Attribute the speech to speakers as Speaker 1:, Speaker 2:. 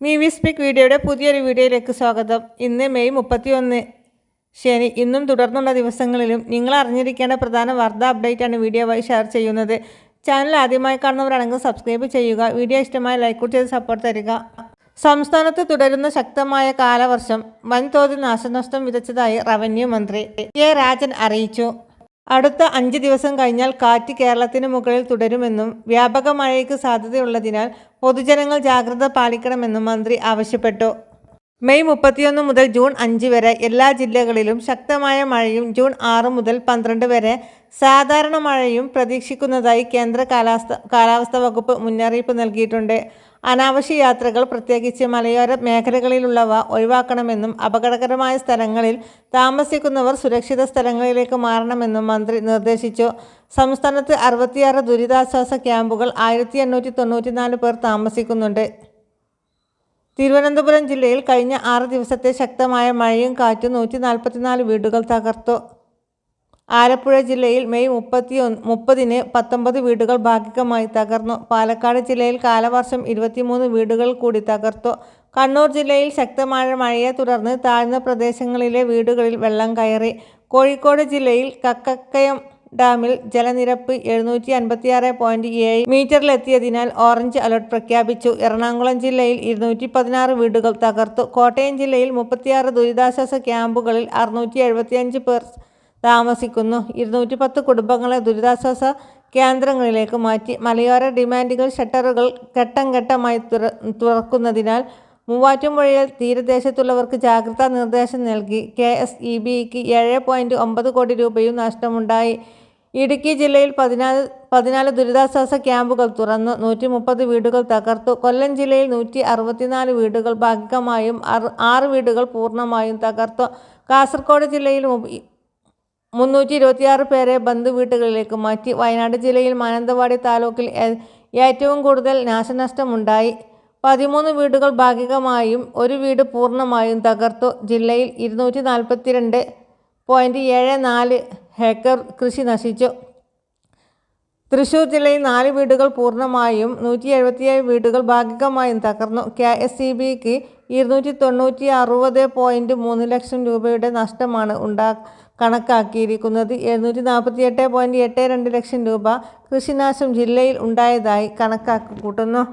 Speaker 1: Me V speak വീഡിയോയുടെ പുതിയൊരു വീഡിയോയിലേക്ക് സ്വാഗതം. ഇന്ന് മെയ് മുപ്പത്തിയൊന്ന് ശനി. ഇന്നും തുടർന്നുള്ള ദിവസങ്ങളിലും നിങ്ങൾ അറിഞ്ഞിരിക്കേണ്ട പ്രധാന വാർത്താ അപ്ഡേറ്റാണ് വഴി ഷെയർ ചെയ്യുന്നത്. ചാനൽ ആദ്യമായി കാണുന്നവരാണെങ്കിൽ സബ്സ്ക്രൈബ് ചെയ്യുക. വീഡിയോ ഇഷ്ടമായ ലൈക്ക് ചെയ്ത് സപ്പോർട്ട് തരിക. സംസ്ഥാനത്ത് തുടരുന്ന ശക്തമായ കാലവർഷം വൻതോതിൽ നാശനഷ്ടം വിതച്ചതായി റവന്യൂ മന്ത്രി എ രാജൻ അറിയിച്ചു. അടുത്ത അഞ്ച് ദിവസം കഴിഞ്ഞാൽ കാറ്റ് കേരളത്തിന് മുകളിൽ തുടരുമെന്നും വ്യാപക മഴയ്ക്ക് സാധ്യതയുള്ളതിനാൽ പൊതുജനങ്ങൾ ജാഗ്രത പാലിക്കണമെന്നും മന്ത്രി ആവശ്യപ്പെട്ടു. മെയ് മുപ്പത്തിയൊന്ന് മുതൽ ജൂൺ അഞ്ച് വരെ എല്ലാ ജില്ലകളിലും ശക്തമായ മഴയും ജൂൺ ആറ് മുതൽ പന്ത്രണ്ട് വരെ സാധാരണ മഴയും പ്രതീക്ഷിക്കുന്നതായി കേന്ദ്ര കാലാവസ്ഥ കാലാവസ്ഥാ വകുപ്പ് മുന്നറിയിപ്പ് നൽകിയിട്ടുണ്ട്. അനാവശ്യ യാത്രകൾ പ്രത്യേകിച്ച് മലയോര മേഖലകളിലുള്ളവ ഒഴിവാക്കണമെന്നും അപകടകരമായ സ്ഥലങ്ങളിൽ താമസിക്കുന്നവർ സുരക്ഷിത സ്ഥലങ്ങളിലേക്ക് മാറണമെന്നും മന്ത്രി നിർദ്ദേശിച്ചു. സംസ്ഥാനത്ത് അറുപത്തിയാറ് ദുരിതാശ്വാസ ക്യാമ്പുകൾ ആയിരത്തി എണ്ണൂറ്റി തൊണ്ണൂറ്റിനാല് പേർ താമസിക്കുന്നുണ്ട്. തിരുവനന്തപുരം ജില്ലയിൽ കഴിഞ്ഞ ആറ് ദിവസത്തെ ശക്തമായ മഴയും കാറ്റും നൂറ്റി നാൽപ്പത്തിനാല് വീടുകൾ തകർത്തു. ആലപ്പുഴ ജില്ലയിൽ മെയ് മുപ്പത്തി മുപ്പതിന് പത്തൊമ്പത് വീടുകൾ ഭാഗികമായി തകർന്നു. പാലക്കാട് ജില്ലയിൽ കാലവർഷം ഇരുപത്തിമൂന്ന് വീടുകൾ കൂടി തകർത്തു. കണ്ണൂർ ജില്ലയിൽ ശക്തമായ മഴയെ തുടർന്ന് താഴ്ന്ന പ്രദേശങ്ങളിലെ വീടുകളിൽ വെള്ളം കയറി. കോഴിക്കോട് ജില്ലയിൽ കക്കക്കയം ഡാമിൽ ജലനിരപ്പ് എഴുന്നൂറ്റി അൻപത്തിയാറ് പോയിന്റ് ഏഴ് മീറ്ററിലെത്തിയതിനാൽ ഓറഞ്ച് അലർട്ട് പ്രഖ്യാപിച്ചു. എറണാകുളം ജില്ലയിൽ ഇരുന്നൂറ്റി പതിനാറ് വീടുകൾ തകർത്തു. കോട്ടയം ജില്ലയിൽ മുപ്പത്തിയാറ് ദുരിതാശ്വാസ ക്യാമ്പുകളിൽ അറുന്നൂറ്റി എഴുപത്തിയഞ്ച് പേർ താമസിക്കുന്നു. ഇരുന്നൂറ്റി പത്ത് കുടുംബങ്ങളെ ദുരിതാശ്വാസ കേന്ദ്രങ്ങളിലേക്ക് മാറ്റി. മലയോര ഡിമാൻഡുകൾ ഷട്ടറുകൾ ഘട്ടം ഘട്ടമായി തുറ തുറക്കുന്നതിനാൽ മൂവാറ്റുപുഴയിൽ തീരദേശത്തുള്ളവർക്ക് ജാഗ്രതാ നിർദ്ദേശം നൽകി. കെ എസ് ഇ ബിക്ക് ഏഴ് പോയിന്റ് ഒമ്പത് കോടി രൂപയും നഷ്ടമുണ്ടായി. ഇടുക്കി ജില്ലയിൽ പതിനാല് പതിനാല് ദുരിതാശ്വാസ ക്യാമ്പുകൾ തുറന്നു. നൂറ്റി മുപ്പത് വീടുകൾ തകർത്തു. കൊല്ലം ജില്ലയിൽ നൂറ്റി അറുപത്തിനാല് വീടുകൾ ഭാഗികമായും ആറ് വീടുകൾ പൂർണമായും തകർത്തു. കാസർഗോഡ് ജില്ലയിൽ മുന്നൂറ്റി ഇരുപത്തിയാറ് പേരെ ബന്ധുവീട്ടുകളിലേക്ക് മാറ്റി. വയനാട് ജില്ലയിൽ മാനന്തവാടി താലൂക്കിൽ ഏറ്റവും കൂടുതൽ നാശനഷ്ടമുണ്ടായി. പതിമൂന്ന് വീടുകൾ ഭാഗികമായും ഒരു വീട് പൂർണമായും തകർത്തു. ജില്ലയിൽ ഇരുന്നൂറ്റി നാൽപ്പത്തിരണ്ട് പോയിന്റ് ഏഴ് നാല് ഹേക്കർ കൃഷി നശിച്ചു. തൃശൂർ ജില്ലയിൽ നാല് വീടുകൾ പൂർണമായും നൂറ്റി എഴുപത്തിയേഴ് വീടുകൾ ഭാഗികമായും തകർന്നു. കെ എസ് സി ബിക്ക് ഇരുന്നൂറ്റി തൊണ്ണൂറ്റി അറുപത് പോയിന്റ് മൂന്ന് ലക്ഷം രൂപയുടെ നഷ്ടമാണ് ഉണ്ടാ കണക്കാക്കിയിരിക്കുന്നത്. എഴുന്നൂറ്റി നാൽപ്പത്തി എട്ട് പോയിന്റ് എട്ട് രണ്ട് ലക്ഷം രൂപ കൃഷിനാശം ജില്ലയിൽ ഉണ്ടായതായി കണക്കാക്കി കൂട്ടുന്നു.